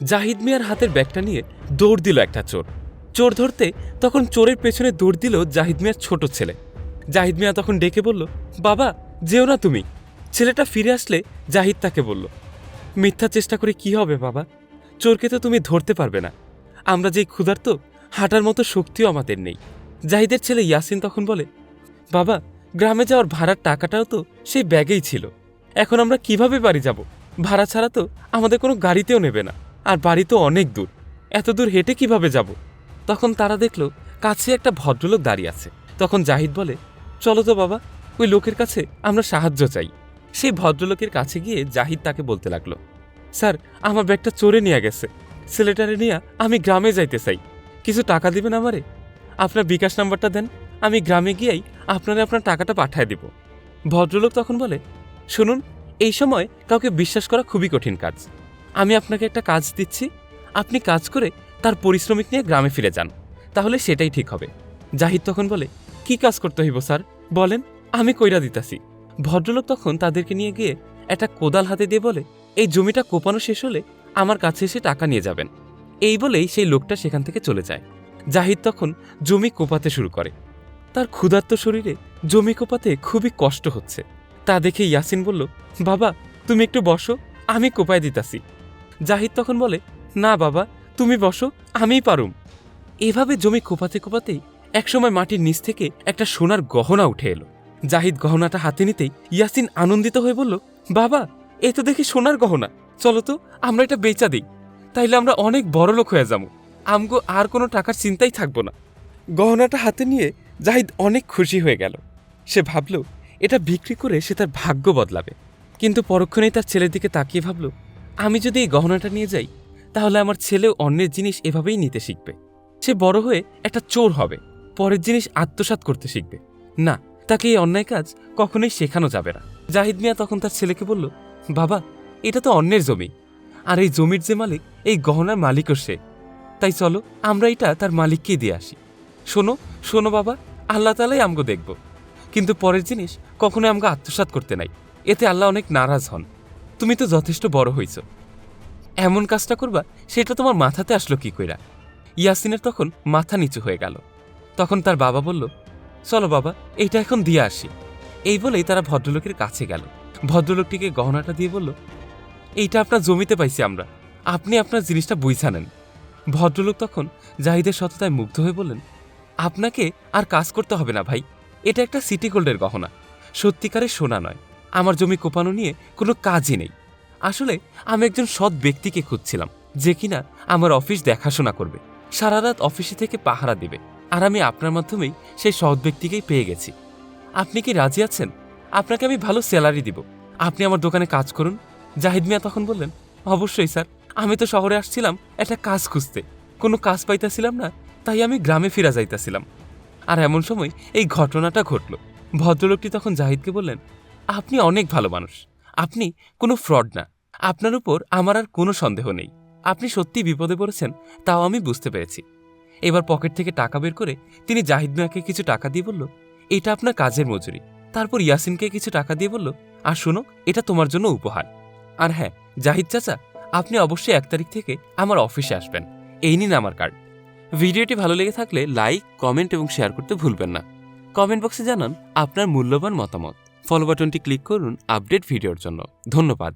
জাহিদ মিয়ার হাতের ব্যাগটা নিয়ে দৌড় দিল একটা চোর। চোর ধরতে তখন চোরের পেছনে দৌড় দিল জাহিদ মিয়ার ছোট ছেলে। জাহিদ মিয়া তখন ডেকে বলল, বাবা, যেও না তুমি। ছেলেটা ফিরে আসলে জাহিদ তাকে বলল, মিথ্যা চেষ্টা করে কি হবে বাবা? চোরকে তো তুমি ধরতে পারবে না। আমরা যেই ক্ষুধার্ত, হাঁটার মতো শক্তিও আমাদের নেই। জাহিদের ছেলে ইয়াসিন তখন বলে, বাবা, গ্রামে যাওয়ার ভাড়ার টাকাটাও তো সেই ব্যাগেই ছিল। এখন আমরা কীভাবে বাড়ি যাব? ভাড়া ছাড়া তো আমাদের কোনো গাড়িতেও নেবে না। আর বাড়ি তো অনেক দূর। এত দূর হেঁটে কীভাবে যাব? তখন তারা দেখল, কাছে একটা ভদ্রলোক দাঁড়িয়ে আছে। তখন জাহিদ বলে, চলো তো বাবা, ওই লোকের কাছে আমরা সাহায্য চাই। সেই ভদ্রলোকের কাছে গিয়ে জাহিদ তাকে বলতে লাগল, স্যার, আমার ব্যাগটা চোরে নিয়ে গেছে। ছেলেটারে নিয়ে আমি গ্রামে যাইতে চাই। কিছু টাকা দিবেন আমারে? আপনার বিকাশ নাম্বারটা দেন, আমি গ্রামে গিয়েই আপনারা আপনার টাকাটা পাঠায় দিব। ভদ্রলোক তখন বলে, শুনুন, এই সময় কাউকে বিশ্বাস করা খুবই কঠিন কাজ। আমি আপনাকে একটা কাজ দিচ্ছি। আপনি কাজ করে তার পরিশ্রমিক নিয়ে গ্রামে ফিরে যান। তাহলে সেটাই ঠিক হবে। জাহিদ তখন বলে, কি কাজ করতে হইব স্যার? বলেন, আমি কইরা দিতাছি। ভদ্রলোক তখন তাদেরকে নিয়ে গিয়ে একটা কোদাল হাতে দিয়ে বলে, এই জমিটা কোপানো শেষ হলে আমার কাছে এসে টাকা নিয়ে যাবেন। এই বলেই সেই লোকটা সেখান থেকে চলে যায়। জাহিদ তখন জমি কোপাতে শুরু করে। তার ক্ষুধার্ত শরীরে জমি কোপাতে খুবই কষ্ট হচ্ছে। তা দেখে ইয়াসিন বলল, বাবা, তুমি একটু বসো, আমি কোপায় দিতাছি। জাহিদ তখন বলে, না বাবা, তুমি বসো, আমিই পারুম। এভাবে জমি কোপাতে কোপাতেই একসময় মাটির নিচ থেকে একটা সোনার গহনা উঠে এলো। জাহিদ গহনাটা হাতে নিতেই ইয়াসিন আনন্দিত হয়ে বলল, বাবা, এ তো দেখি সোনার গহনা। চলো তো, আমরা এটা বেচা দিই। তাইলে আমরা অনেক বড় লোক হয়ে যাব। আমগো আর কোনো টাকার চিন্তাই থাকব না। গহনাটা হাতে নিয়ে জাহিদ অনেক খুশি হয়ে গেল। সে ভাবল, এটা বিক্রি করে সে তার ভাগ্য বদলাবে। কিন্তু পরক্ষণেই তার ছেলের দিকে তাকিয়ে ভাবল আমি যদি এই গহনাটা নিয়ে যাই, তাহলে আমার ছেলেও অন্যের জিনিস এভাবেই নিতে শিখবে। সে বড় হয়ে একটা চোর হবে, পরের জিনিস আত্মসাৎ করতে শিখবে। না, তাকে এই অন্যায় কাজ কখনোই শেখানো যাবে না। জাহিদ মিয়া তখন তার ছেলেকে বলল, বাবা, এটা তো অন্যের জমি। আর এই জমির যে মালিক, এই গহনার মালিকও সে। তাই চলো, আমরা এটা তার মালিককেই দিয়ে আসি। শোনো শোনো বাবা, আল্লাহ তালাই আমগো দেখব। কিন্তু পরের জিনিস কখনো আমগো আত্মসাৎ করতে নাই। এতে আল্লাহ অনেক নারাজ হন। তুমি তো যথেষ্ট বড় হইছ। এমন কাজটা করবা, সেটা তোমার মাথাতে আসলো কি কইরা? ইয়াসিনের তখন মাথা নিচু হয়ে গেল। তখন তার বাবা বলল, চলো বাবা এইটা এখন দিয়ে আসি। এই বলেই তারা ভদ্রলোকের কাছে গেল। ভদ্রলোকটিকে গহনাটা দিয়ে বলল, এইটা আপনার জমিতে পাইছি আমরা। আপনি আপনার জিনিসটা বুঝা নেন। ভদ্রলোক তখন জাহিদের সততায় মুগ্ধ হয়ে বললেন, আপনাকে আর কাজ করতে হবে না ভাই। এটা একটা সিটি গোল্ডের গহনা। সত্যিকারের সোনা নয়। আমার জমি কোপানো নিয়ে কোনো কাজই নেই। আসলে আমি একজন সৎ ব্যক্তিকে খুঁজছিলাম, যে কিনা আমার অফিস দেখাশোনা করবে। সারা রাত অফিসে থেকে পাহারা দেবে, আর আমি আপনার মাধ্যমেই সেই সৎ ব্যক্তিকেই পেয়ে গেছি। আপনি কি রাজি আছেন? আপনাকে আমি ভালো স্যালারি দিব। আপনি আমার দোকানে কাজ করুন। জাহিদ মিয়া তখন বললেন, অবশ্যই স্যার, আমি তো শহরে আসছিলাম একটা কাজ খুঁজতে। কোনো কাজ পাইতাছিলাম না, তাই আমি গ্রামে ফিরা যাইতাছিলাম। আর এমন সময় এই ঘটনাটা ঘটল। ভদ্রলোকটি তখন জাহিদকে বললেন আপনি অনেক ভালো মানুষ। আপনি কোনো ফ্রড না। আপনার উপর আমার আর কোনো সন্দেহ নেই। আপনি সত্যি বিপদে পড়েছেন, তাও আমি বুঝতে পেরেছি। এবার পকেট থেকে টাকা বের করে তিনি জাহিদ মিয়াকে কিছু টাকা দিয়ে বলল, এটা আপনার কাজের মজুরি। তারপর ইয়াসিনকে কিছু টাকা দিয়ে বলল, আর শোনো এটা তোমার জন্য উপহার। আর হ্যাঁ জাহিদ চাচা, আপনি অবশ্যই এক তারিখ থেকে আমার অফিসে আসবেন। এই নিন আমার কার্ড। ভিডিওটি ভালো লেগে থাকলে লাইক, কমেন্ট এবং শেয়ার করতে ভুলবেন না। কমেন্ট বক্সে জানান আপনার মূল্যবান মতামত। ফলো বাটনটি ক্লিক করুন আপডেট ভিডিওর জন্য। ধন্যবাদ।